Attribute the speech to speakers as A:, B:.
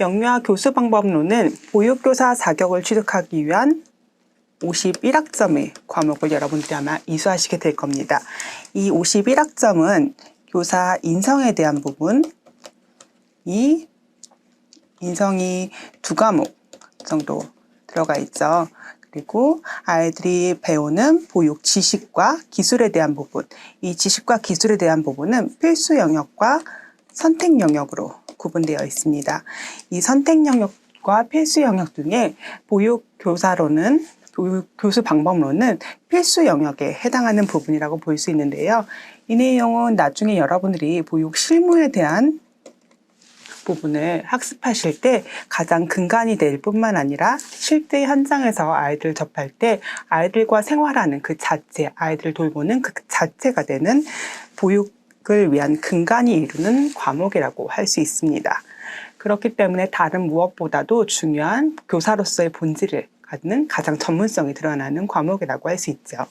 A: 영유아 교수 방법론은 보육교사 자격을 취득하기 위한 51학점의 과목을 여러분들이 아마 이수하시게 될 겁니다. 이 51학점은 교사 인성에 대한 부분, 이 인성이 두 과목 정도 들어가 있죠. 그리고 아이들이 배우는 보육 지식과 기술에 대한 부분, 이 지식과 기술에 대한 부분은 필수 영역과 선택 영역으로 구분되어 있습니다. 이 선택 영역과 필수 영역 중에 보육 교사로는 교수 방법론은 필수 영역에 해당하는 부분이라고 볼 수 있는데요. 이 내용은 나중에 여러분들이 보육 실무에 대한 부분을 학습하실 때 가장 근간이 될 뿐만 아니라 실제 현장에서 아이들 접할 때 아이들과 생활하는 그 자체, 아이들 돌보는 그 자체가 되는 보육 을 위한 근간이 이루는 과목이라고 할 수 있습니다. 그렇기 때문에 다른 무엇보다도 중요한 교사로서의 본질을 갖는 가장 전문성이 드러나는 과목이라고 할 수 있죠.